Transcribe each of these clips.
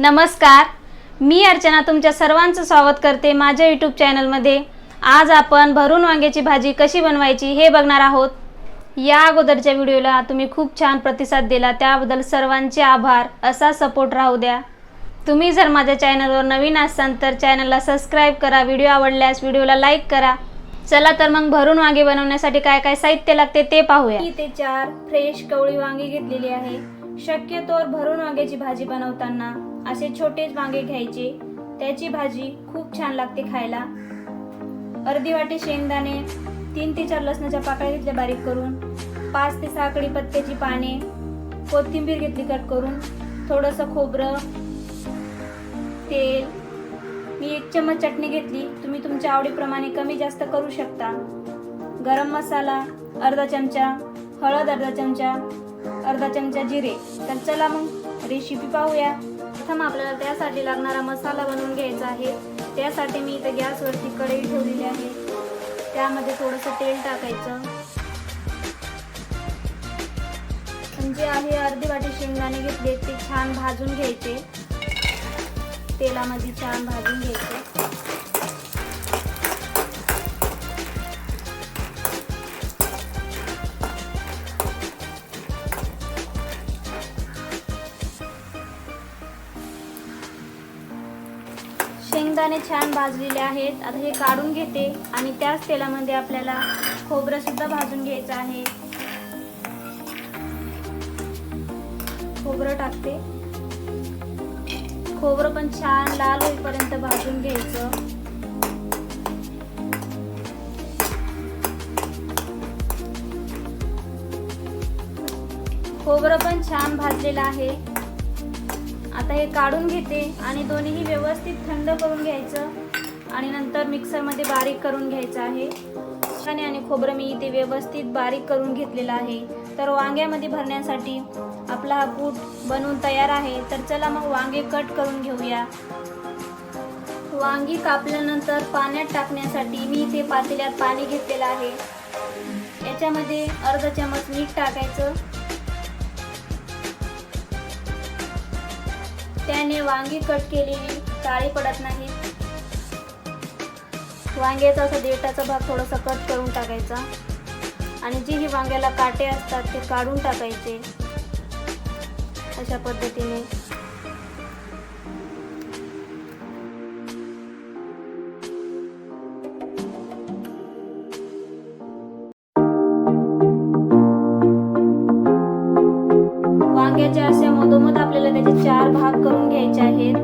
नमस्कार. मी अर्चना तुमच्या सर्वांचं स्वागत करते माझ्या यूट्यूब चॅनलमध्ये आज आपण भरून वांग्याची भाजी कशी बनवायची हे बघणार आहोत. या अगोदरच्या व्हिडिओला तुम्ही खूप छान प्रतिसाद दिला त्याबद्दल सर्वांचे आभार असा सपोर्ट राहू द्या. तुम्ही जर माझ्या चॅनलवर नवीन असाल तर चॅनलला सबस्क्राईब करा व्हिडिओ आवडल्यास व्हिडिओला लाईक करा. चला तर मग भरून वांगे बनवण्यासाठी काय काय साहित्य लागते ते पाहूया. मी ते चार फ्रेश कवळी वांगी घेतलेली आहे. शक्यतोवर भरून वांग्याची भाजी बनवताना असे छोटेच वांगे घ्यायचे. त्याची भाजी खूप छान लागते खायला. अर्धी वाटी शेंगदाणे तीन ते चार लसणाच्या पाकळ्या घेतल्या बारीक करून पाच ते सहा कढीपत्त्याची पाने कोथिंबीर घेतली कट करून थोडंसं खोबरं तेल. मी एक चम्मच चटणी घेतली. तुम्ही तुमच्या आवडीप्रमाणे कमी जास्त करू शकता. गरम मसाला अर्धा चमचा हळद अर्धा चमचा अर्धा चमचा जिरे. तर चला मग रेसिपी पाहूया. प्रथम आपल्याला त्यासाठी लागणारा मसाला बनवून घ्यायचा आहे. त्यासाठी मी इथं गॅसवरती कढई ठेवलेली आहे. त्यामध्ये थोडंसं तेल टाकायचं. जे आहे अर्धी वाटी शेंगदाणे घेतले ते छान भाजून घ्यायचे. तेलामध्ये छान भाजून घ्यायचे. शेंगदाणे छान भाजलेले आहेत. आता हे काढून घेते आणि त्याच तेलामध्ये आपल्याला खोबरं सुद्धा भाजून घ्यायचं आहे. खोबरं टाकते. खोबरं पण छान लाल होईपर्यंत भाजून घ्यायचं. खोबरं पण छान भाजलेलं आहे. आता हे काढून घेते आणि दोन्हीही व्यवस्थित थंड करून घ्यायचं. आणि नंतर मिक्सरमध्ये बारीक करून घ्यायचं आहे. आणि आणि खोबरं मी इथे व्यवस्थित बारीक करून घेतलेलं आहे. तर वांग्यामध्ये भरण्यासाठी आपला हा कूट बनवून तयार आहे. तर चला मग वांगे कट करून घेऊया. वांगी कापल्यानंतर पाण्यात टाकण्यासाठी मी इथे पातेल्यात पाणी घेतलेलं आहे. याच्यामध्ये अर्धा चमच मीठ टाकायचं. त्याने वांगी कट केलेली काळी पडत नाही. वांग्याचा असा देठाचा भाग थोडासा कट करून टाकायचा. आणि जी ही वांग्याला काटे असतात ते काढून टाकायचे. अशा पद्धतीने. चार भाग करून घ्यायचे आहेत.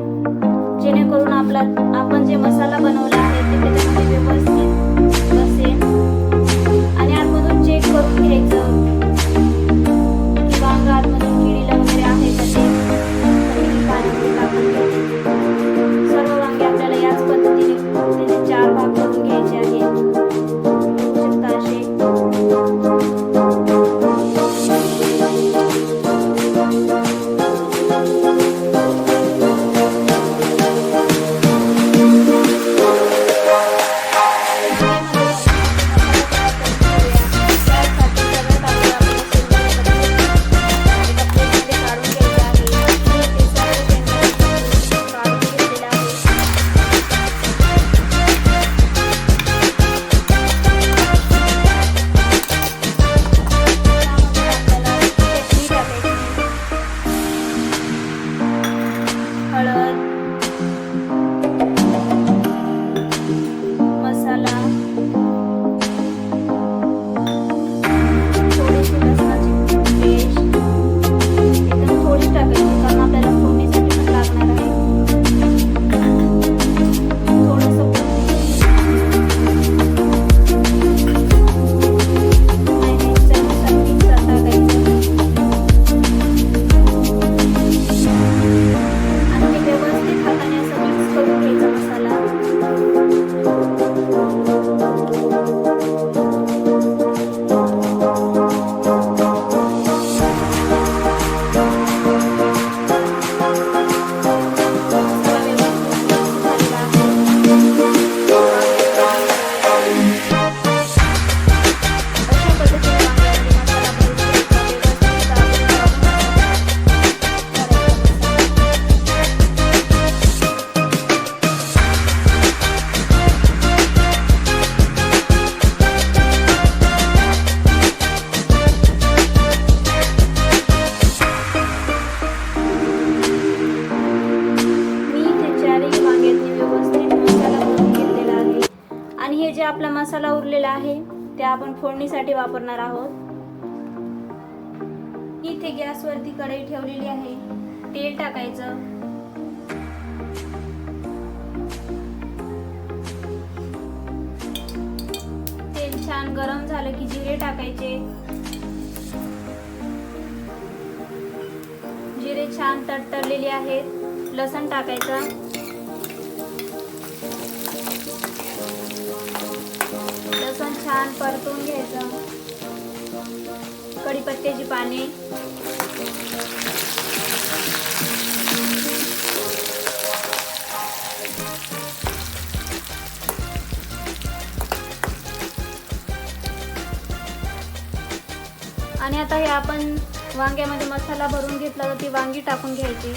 जेणेकरून आपला आपण जे मसाला बनवला आहे ते त्याच्यामध्ये व्यवस्थित बसेल. आणि आतमधून चेक करून घ्यायचं. आपला मसाला उरलेला आहे ते आपण फोडणीसाठी वापरणार आहोत. इथे गॅसवरती कढई ठेवलेली आहे तेल टाकायचं. तेल छान गरम झालं की जिरे टाकायचे. जिरे छान तडतडलेले आहेत लसण टाकायचं. छान परतून घ्यायचं. कढीपत्त्याची पाने. आणि आता हे आपण वांग्यामध्ये मसाला भरून घेतला तर ती वांगी टाकून घ्यायची.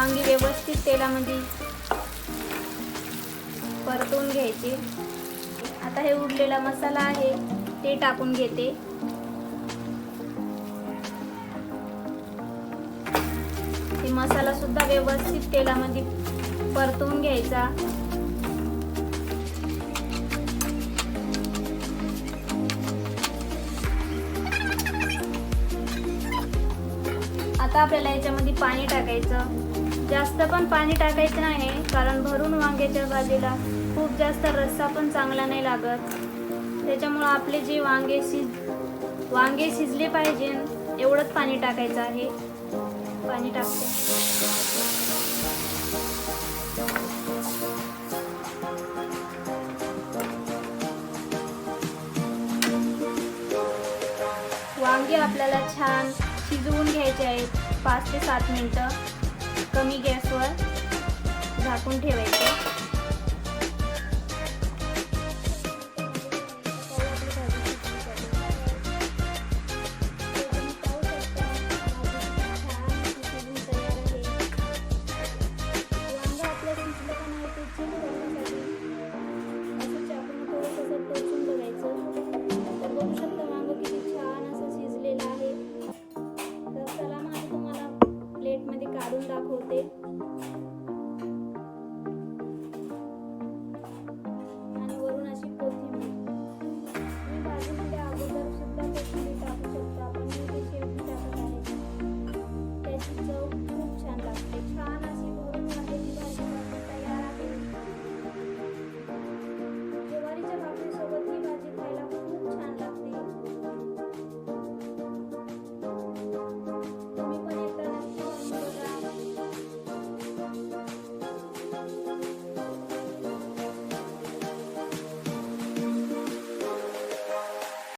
वांगी व्यवस्थित तेलामध्ये परतून घ्यायची. आता हे उरलेला मसाला आहे ते टाकून घेते. हे मसाला सुद्धा व्यवस्थित तेलामध्ये परतून घ्यायचा. आता आपल्याला याच्यामध्ये पाणी टाकायचं. जास्त पण पाणी टाकायचं नाही कारण भरून वांग्याच्या भाजीला खूप जास्त रस्सा पण चांगला नाही लागत. त्याच्यामुळं आपले जे वांगे शिज वांगे शिजले पाहिजे एवढंच पाणी टाकायचं आहे. पाणी टाकते. वांगे आपल्याला छान शिजवून घ्यायचे आहेत पाच ते सात मिनटं. कमी गॅसवर झाकून ठेवायचं.